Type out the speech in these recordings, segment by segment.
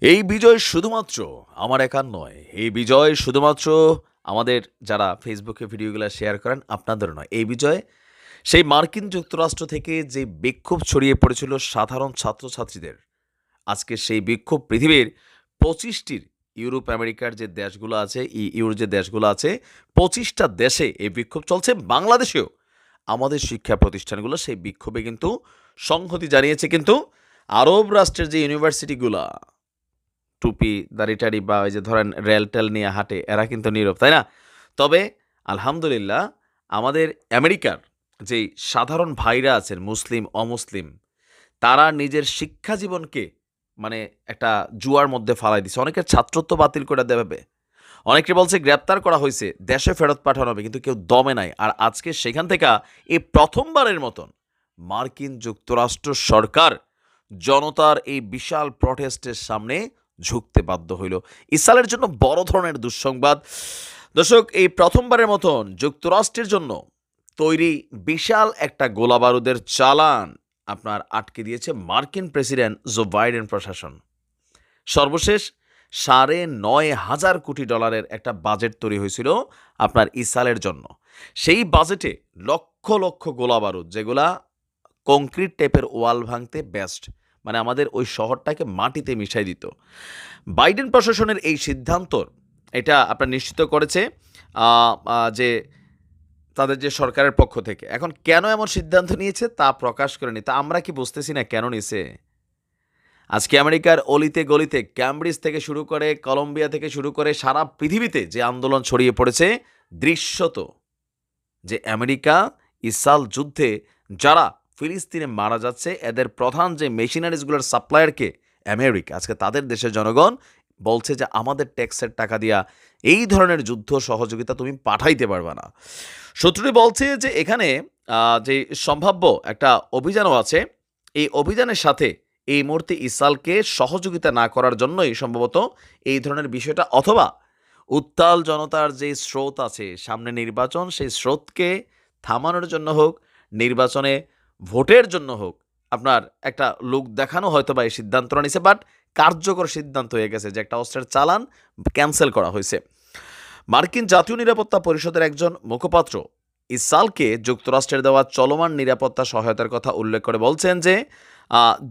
এই বিজয় শুধুমাত্র আমার একার নয়, এই বিজয় শুধুমাত্র আমাদের যারা ফেসবুকে ভিডিওগুলো শেয়ার করেন আপনাদের নয়। এই বিজয় সেই মার্কিন যুক্তরাষ্ট্র থেকে যে বিক্ষোভ ছড়িয়ে পড়েছিল সাধারণ ছাত্রছাত্রীদের, আজকে সেই বিক্ষোভ পৃথিবীর পঁচিশটির ইউরোপ, আমেরিকার যে দেশগুলো আছে, ই- ইউর যে দেশগুলো আছে, পঁচিশটা দেশে এই বিক্ষোভ চলছে। বাংলাদেশেও আমাদের শিক্ষা প্রতিষ্ঠানগুলো সেই বিক্ষোভে কিন্তু সংহতি জানিয়েছে। কিন্তু আরব রাষ্ট্রের যে ইউনিভার্সিটিগুলা টুপি দাড়িটাড়ি বা ওই যে ধরেন রেল টেল নিয়ে হাঁটে, এরা কিন্তু নীরব, তাই না? তবে আলহামদুলিল্লাহ আমাদের আমেরিকার যেই সাধারণ ভাইরা আছেন, মুসলিম, অমুসলিম, তারা নিজের শিক্ষা জীবনকে মানে একটা জুয়ার মধ্যে ফালাই দিছে। অনেকের ছাত্রত্ব বাতিল করে দেবে অনেকে বলছে গ্রেপ্তার করা হয়েছে, দেশে ফেরত পাঠানো হবে, কিন্তু কেউ দমে নাই। আর আজকে সেখান থেকে এই প্রথমবারের মতন মার্কিন যুক্তরাষ্ট্র সরকার জনতার এই বিশাল প্রটেস্টের সামনে ঝুঁকতে বাধ্য হইল। ইসরায়েলের জন্য বড় ধরনের দুঃসংবাদ। দর্শক, এই প্রথমবারের মতন যুক্তরাষ্ট্রের জন্য তৈরি বিশাল একটা গোলা বারুদের চালান আপনার আটকে দিয়েছে মার্কিন প্রেসিডেন্ট জো বাইডেন প্রশাসন। সর্বশেষ সাড়ে নয় হাজার কোটি ডলারের একটা বাজেট তৈরি হয়েছিল আপনার ইসরায়েলের জন্য। সেই বাজেটে লক্ষ লক্ষ গোলা বারুদ যেগুলা কংক্রিট টাইপের ওয়াল ভাঙতে বেস্ট মানে আমাদের ওই শহরটাকে মাটিতে মিশাই দিত। বাইডেন প্রশাসনের এই সিদ্ধান্ত, এটা আপনার নিশ্চিত করেছে যে তাদের যে সরকারের পক্ষ থেকে। এখন কেন এমন সিদ্ধান্ত নিয়েছে তা প্রকাশ করেনি, তা আমরা কি বুঝতেছি না? কেন নিছে? আজকে আমেরিকার অলিতে গলিতে ক্যামব্রিজ থেকে শুরু করে কলম্বিয়া থেকে শুরু করে সারা পৃথিবীতে যে আন্দোলন ছড়িয়ে পড়েছে, দৃশ্যত যে আমেরিকা ইসাল যুদ্ধে যারা ফিলিস্তিনে মারা যাচ্ছে। এদের প্রধান যে মেশিনারিজগুলোর সাপ্লায়ারকে আমেরিকা, আজকে তাদের দেশের জনগণ বলছে যে আমাদের ট্যাক্সের টাকা দিয়া এই ধরনের যুদ্ধ সহযোগিতা তুমি পাঠাইতে পারবে না। শত্রুটি বলছে যে এখানে যে সম্ভাব্য একটা অভিযানও আছে, এই অভিযানের সাথে এই মুহূর্তে ইসালকে সহযোগিতা না করার জন্যই সম্ভবত এই ধরনের বিষয়টা অথবা উত্তাল জনতার যে স্রোত আছে, সামনে নির্বাচন, সেই স্রোতকে থামানোর জন্য হোক, নির্বাচনে ভোটের জন্য হোক, আপনার একটা লোক দেখানো হয়তো বা এই সিদ্ধান্তটা নিছে বাট কার্যকর সিদ্ধান্ত হয়ে গেছে যে একটা অস্ত্রের চালান ক্যান্সেল করা হয়েছে। মার্কিন জাতীয় নিরাপত্তা পরিষদের একজন মুখপাত্র ইসালকে যুক্তরাষ্ট্রের দেওয়া চলমান নিরাপত্তা সহায়তার কথা উল্লেখ করে বলছেন যে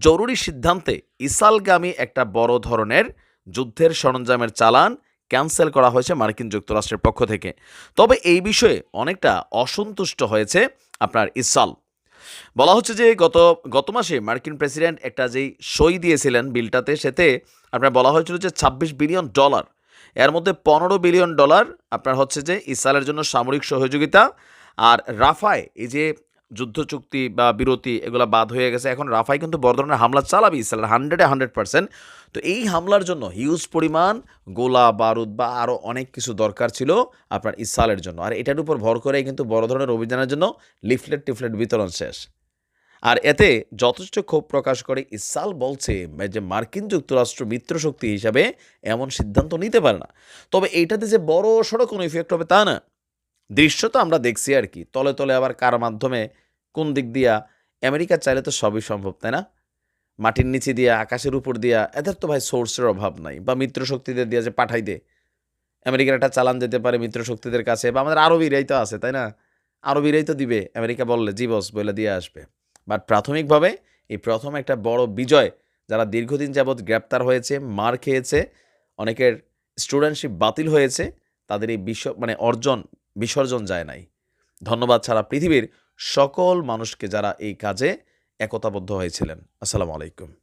জরুরি সিদ্ধান্তে ইসালগামী একটা বড় ধরনের যুদ্ধের সরঞ্জামের চালান ক্যান্সেল করা হয়েছে মার্কিন যুক্তরাষ্ট্রের পক্ষ থেকে। তবে এই বিষয়ে অনেকটা অসন্তুষ্ট হয়েছে আপনার ইসাল। বলা হচ্ছে যে গত গত মাসে মার্কিন প্রেসিডেন্ট একটা যেই সই দিয়েছিলেন বিলটাতে, সেতে আপনার বলা হয়েছিল যে ছাব্বিশ বিলিয়ন ডলার। এর মধ্যে পনেরো বিলিয়ন ডলার আপনার হচ্ছে যে ইসরায়েলের জন্য সামরিক সহযোগিতা আর রাফায় এই যে যুদ্ধ চুক্তি বা বিরতি এগুলো বাদ হয়ে গেছে। এখন রাফাই কিন্তু বড় ধরনের হামলা চালাবে ইসরায়েল হান্ড্রেডে হান্ড্রেড পার্সেন্ট তো এই হামলার জন্য হিউজ পরিমাণ গোলা, বারুদ বা আরও অনেক কিছু দরকার ছিল আপনার ইসরায়েলের জন্য। আর এটার উপর ভর করে কিন্তু বড় ধরনের অভিযানের জন্য লিফলেট টিফলেট বিতরণ শেষ। আর এতে যথেষ্ট ক্ষোভ প্রকাশ করে ইসাল বলছে যে মার্কিন যুক্তরাষ্ট্র মিত্রশক্তি হিসাবে এমন সিদ্ধান্ত নিতে পারে না। তবে এইটাতে যে বড় সড়ো কোনো ইফেক্ট হবে তা না। দৃশ্য তো আমরা দেখছি আর কি। তলে তলে আবার কার মাধ্যমে কোন দিক দিয়া আমেরিকা চাইলে তো সবই সম্ভব, তাই না? মাটির নিচে দিয়া, আকাশের উপর দিয়া, এদের তো ভাই সোর্সের অভাব নাই বা মিত্রশক্তিদের দিয়া যে পাঠাই দে। আমেরিকার একটা চালান যেতে পারে মিত্রশক্তিদের কাছে বা আমাদের আরবিরাই তো আছে, তাই না? আরবিরাই তো দিবে, আমেরিকা বললে, জি বস বলে দিয়ে আসবে। বাট প্রাথমিকভাবে এই প্রথম একটা বড় বিজয় যারা দীর্ঘদিন যাবৎ গ্রেপ্তার হয়েছে, মার খেয়েছে, অনেকের স্টুডেন্টশিপ বাতিল হয়েছে, তাদের এই বিশ্ব মানে অর্জন বিসর্জন যায় নাই। ধন্যবাদ ছাড়া পৃথিবীর সকল মানুষকে যারা এই কাজে একতাবদ্ধ হয়েছিলেন। আসসালামু আলাইকুম।